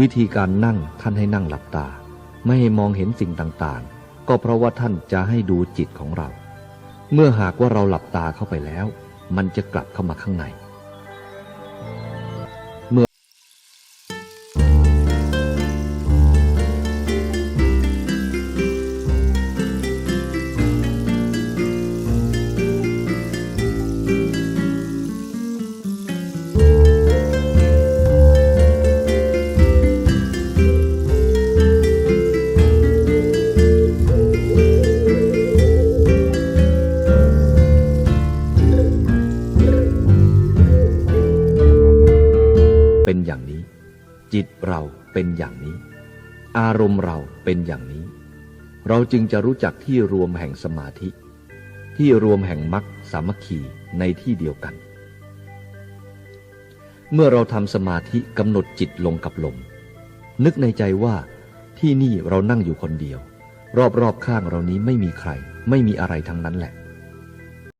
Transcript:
วิธีการนั่งท่านให้นั่งหลับตา ไม่ให้มองเห็นสิ่งต่างๆ ก็เพราะว่าท่านจะให้ดูจิตของเรา เมื่อหากว่าเราหลับตาเข้าไปแล้ว มันจะกลับเข้ามาข้างใน เป็นอย่างนี้ จิตเราเป็นอย่างนี้ อารมณ์เราเป็นอย่างนี้ เราจึงจะรู้จักที่รวมแห่งสมาธิ ที่รวมแห่งมรรคสามัคคีในที่เดียวกัน เมื่อเราทำสมาธิกำหนดจิตลงกับลม นึกในใจว่าที่นี่เรานั่งอยู่คนเดียว รอบๆข้างเรานี้ไม่มีใคร ไม่มีอะไรทั้งนั้นแหละ